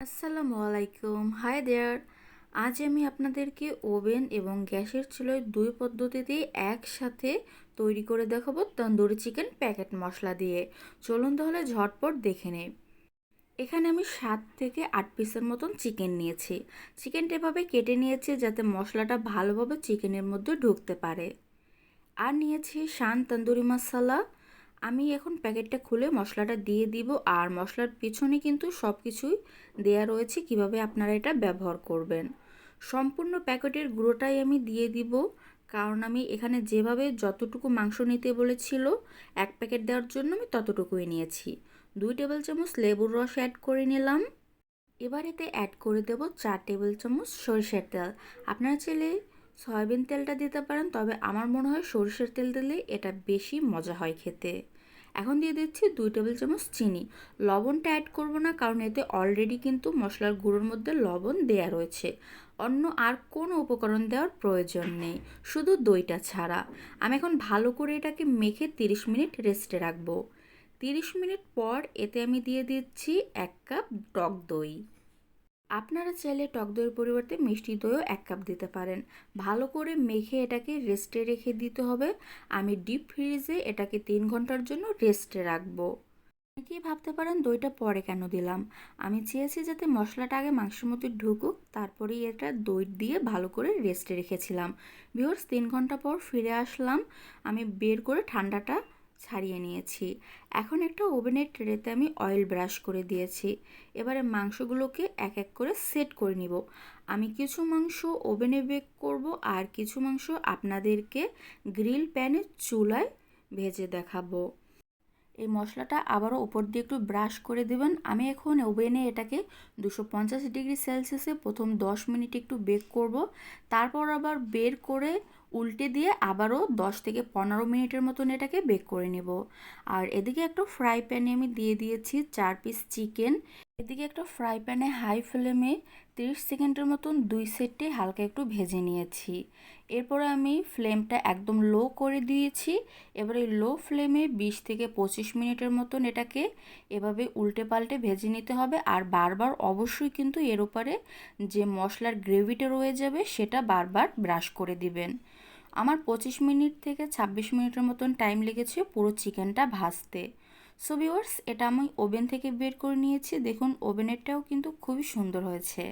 আসসালামু আলাইকুম hi there আজ আমি আপনাদেরকে ওভেন এবং গ্যাসের চুলোয় দুই পদ্ধতিতেই একসাথে তৈরি করে দেখাবো তন্দুরি চিকেন প্যাকেট মশলা দিয়ে। চলুন তাহলে ঝটপট দেখে নেই। এখানে আমি সাত থেকে আট পিসের মতন চিকেন নিয়েছি। চিকেনটা এভাবে কেটে নিয়েছি যাতে মশলাটা ভালোভাবে চিকেনের মধ্যে ঢুকতে পারে। আর নিয়েছি শান তন্দুরি মশলা। আমি এখন প্যাকেটটা খুলে মশলাটা দিয়ে দিব আর মশলার পিছনে কিন্তু সব কিছুই দেয়া রয়েছে কীভাবে আপনারা এটা ব্যবহার করবেন। সম্পূর্ণ প্যাকেটের গুঁড়োটাই আমি দিয়ে দিব, কারণ আমি এখানে যেভাবে যতটুকু মাংস নিতে বলেছিল, এক প্যাকেট দেওয়ার জন্য আমি ততটুকুই নিয়েছি। দুই টেবিল চামচ লেবুর রস অ্যাড করে নিলাম। এবার এতে অ্যাড করে দেব চার টেবিল চামচ সরিষার তেল। আপনারা চাইলে সয়াবিন তেলটা দিতে পারেন, তবে আমার মনে হয় সরিষার তেল দিলে এটা বেশি মজা হয় খেতে। এখন দিয়ে দিচ্ছি দুই টেবিল চামচ চিনি। লবণটা অ্যাড করব না কারণ এতে অলরেডি কিন্তু মশলার গুঁড়োর মধ্যে লবণ দেয়া রয়েছে। অন্য আর কোনো উপকরণ দেওয়ার প্রয়োজন নেই, শুধু দইটা ছাড়া। আমি এখন ভালো করে এটাকে মেখে তিরিশ মিনিট রেস্টে রাখব। তিরিশ মিনিট পর এতে আমি দিয়ে দিচ্ছি এক কাপ টক দই। আপনারা চাইলে টক দইয়ের পরিবর্তে মিষ্টি দইও এক কাপ দিতে পারেন। ভালো করে মেখে এটাকে রেস্টে রেখে দিতে হবে। আমি ডিপ ফ্রিজে এটাকে তিন ঘণ্টার জন্য রেস্টে রাখব। অনেকেই ভাবতে পারেন দইটা পরে কেন দিলাম? আমি চেয়েছি যাতে মশলাটা আগে মাংসের মধ্যে ঢুকুক, তারপরেই এটা দই দিয়ে ভালো করে রেস্টে রেখেছিলাম। ভিওর্স তিন ঘণ্টা পর ফিরে আসলাম। আমি বের করে ঠান্ডাটা ছাড়িয়ে নিয়েছি। এখন একটা ওভেনের ট্রেতে আমি অয়েল ব্রাশ করে দিয়েছি। এবারে মাংসগুলোকে এক এক করে সেট করে নিব। আমি কিছু মাংস ওভেনে বেক করব আর কিছু মাংস আপনাদেরকে গ্রিল প্যানের চুলায় ভেজে দেখাবো। এই মশলাটা আবারও ওপর দিয়ে একটু ব্রাশ করে দেবেন। আমি এখন ওভেনে এটাকে দুশো পঞ্চাশ ডিগ্রি সেলসিয়াসে প্রথম দশ মিনিট একটু বেক করব। তারপর আবার বের করে উল্টে দিয়ে আবারও দশ থেকে পনেরো মিনিটের মতন এটাকে বেক করে নেব। আর এদিকে একটু ফ্রাই প্যানে আমি দিয়ে দিয়েছি চার পিস চিকেন। এদিকে একটা ফ্রাই প্যানে হাই ফ্লেমে তিরিশ সেকেন্ডের মতন দুই সেটে হালকা একটু ভেজে নিয়েছি। এরপরে আমি ফ্লেমটা একদম লো করে দিয়েছি। এবারে লো ফ্লেমে বিশ থেকে পঁচিশ মিনিটের মতন এটাকে এভাবে উল্টে পাল্টে ভেজে নিতে হবে। আর বারবার অবশ্যই কিন্তু এর উপরে যে মশলার গ্রেভিটা রয়ে যাবে সেটা বারবার ব্রাশ করে দিবেন। আমার পঁচিশ মিনিট থেকে ছাব্বিশ মিনিটের মতন টাইম লেগেছে পুরো চিকেনটা ভাজতে। সো ভিওর্স এটা আমি ওভেন থেকে বের করে নিয়েছি। দেখুন ওভেনেরটাও কিন্তু খুবই সুন্দর হয়েছে।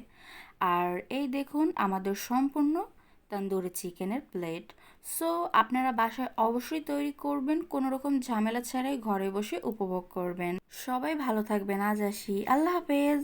আর এই দেখুন, আমাদের সম্পূর্ণ তন্দুরি চিকেনের প্লেট সো আপনারা বাসায় অবশ্যই তৈরি করবেন, কোনো রকম ঝামেলা ছাড়াই ঘরে বসে উপভোগ করবেন। সবাই ভালো থাকবেন, আজ আসি। আল্লাহ হাফেজ।